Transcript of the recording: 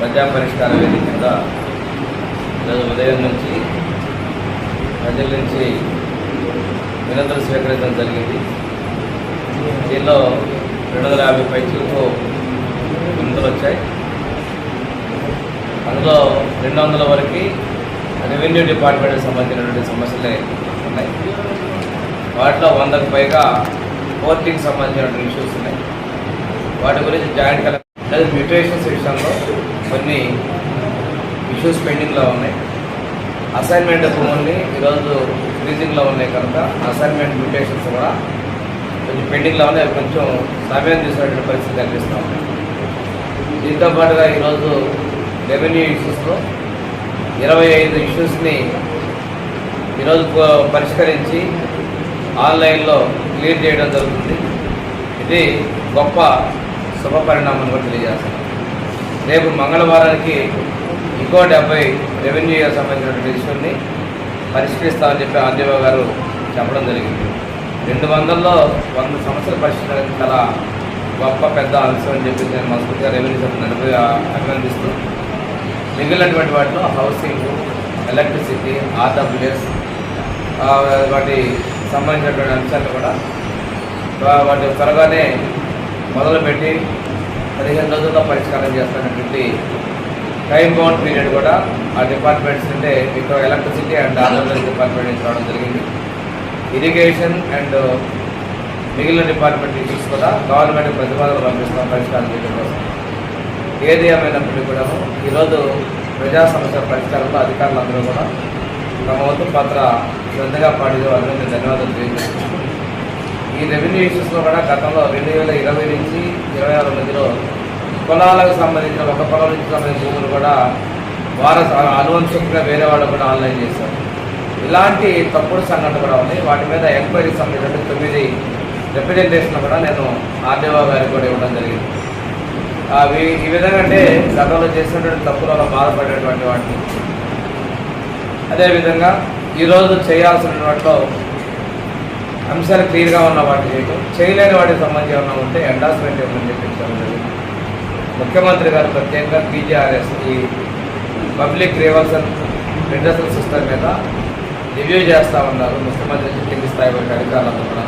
ప్రజా పరిష్కార వేదిక కింద ఈరోజు ఉదయం నుంచి ప్రజల నుంచి వినతులు స్వీకరించడం జరిగింది. దీనిలో రెండు వందల యాభై పైచులకు వినతులు వచ్చాయి. అందులో రెండు వందల వరకు రెవెన్యూ డిపార్ట్మెంట్కి సంబంధించినటువంటి సమస్యలే ఉన్నాయి. వాటిలో వందకు పైగా కోర్టుకి సంబంధించినటువంటి ఇష్యూస్ ఉన్నాయి. వాటి గురించి జాయింట్ కలెక్టర్ మ్యూటేషన్స్ విషయంలో కొన్ని ఇష్యూస్ పెండింగ్లో ఉన్నాయి. అసైన్మెంట్ భూముల్ని ఈరోజు ఫ్రీజింగ్లో ఉన్నాయి కనుక అసైన్మెంట్ మ్యూటేషన్స్ కూడా కొంచెం పెండింగ్లో ఉన్నాయి. అవి కొంచెం సమయం తీసుకునే పరిస్థితి కనిపిస్తూ ఉంది. దీంతో పాటుగా ఈరోజు రెవెన్యూ ఇష్యూస్లో ఇరవై ఐదు ఇష్యూస్ని ఈరోజు పరిష్కరించి ఆన్లైన్లో క్లియర్ చేయడం జరుగుతుంది. ఇది గొప్ప శుభ పరిణామం కూడా తెలియజేస్తున్నాం రేపు మంగళవారానికి ఇంకో డెబ్బై రెవెన్యూ సంబంధించినటువంటి ఇష్యూని పరిష్కరిస్తామని చెప్పి ఆర్డీఓ గారు చెప్పడం జరిగింది. రెండు వందల్లో వంద సమస్యలు పరిష్కరించడం చాలా గొప్ప పెద్ద అంశం అని చెప్పి నేను మనస్ఫూర్తిగా రెవెన్యూ శాఖను అభిప్రాయ అభినందిస్తూ మిగిలినటువంటి వాటిలో హౌసింగ్ ఎలక్ట్రిసిటీ ఆర్డబ్ల్యూఎస్ వాటి సంబంధించినటువంటి అంశాలు కూడా వాటి త్వరగానే మొదలుపెట్టి పదిహేను రోజుల్లో పరిష్కారం చేస్తున్నటువంటి టైం బౌండ్ పీరియడ్ కూడా ఆ డిపార్ట్మెంట్స్ అంటే మీకు ఎలక్ట్రిసిటీ అండ్ ఆర్డబ్ల్యూఎస్ డిపార్ట్మెంట్ నుంచి రావడం జరిగింది. ఇరిగేషన్ అండ్ మిగిలిన డిపార్ట్మెంట్ ఇష్యూస్ కూడా గవర్నమెంట్ ప్రతిపాదనలు పంపిస్తాం పరిష్కారం చేయడం కోసం. ఏది ఏమైనప్పటికీ కూడా ఈరోజు ప్రజా సమస్య పరిష్కారంలో అధికారులందరూ కూడా తమ వంతు పాత్ర శ్రద్ధగా పాడిన వాళ్ళని ధన్యవాదాలు తెలియజేస్తున్నాను ఈ రెవెన్యూ ఇష్యూస్లో కూడా గతంలో రెండు వేల ఇరవై నుంచి ఇరవై ఆరు మధ్యలో పొలాలకు సంబంధించిన ఒక పొలం నుంచి సంబంధించిన భూములు కూడా వారు అనువంశంగా వేరే వాళ్ళు కూడా ఆన్లైన్ చేశారు. ఇలాంటి తప్పుడు సంఘటనలు కూడా ఉన్నాయి. వాటి మీద ఎంక్వైరీకి సంబంధించిన తొమ్మిది రిప్రజెంటేషన్ కూడా నేను ఆర్డీఓ గారికి కూడా ఇవ్వడం జరిగింది. అవి ఈ విధంగా అంటే గతంలో చేసినటువంటి తప్పుల వల్ల బాధపడేటువంటి వాటిని. అదేవిధంగా ఈరోజు చేయాల్సిన వాటిలో అంశాలు క్లియర్గా ఉన్న వాటి చేయటం చేయలేని వాటికి సంబంధించి ఏమైనా ఉంటే ఎండాస్మెంట్ ఇవ్వమని చెప్పించడం జరిగింది ముఖ్యమంత్రి గారు ప్రత్యేకంగా పీజీఆర్ఎస్ ఈ పబ్లిక్ రివర్సల్ రిడ్రసల్ సిస్టమ్ మీద రివ్యూ చేస్తూ ఉన్నారు. ముఖ్యమంత్రి కింది స్థాయి వరకు అధికారులందరూ కూడా.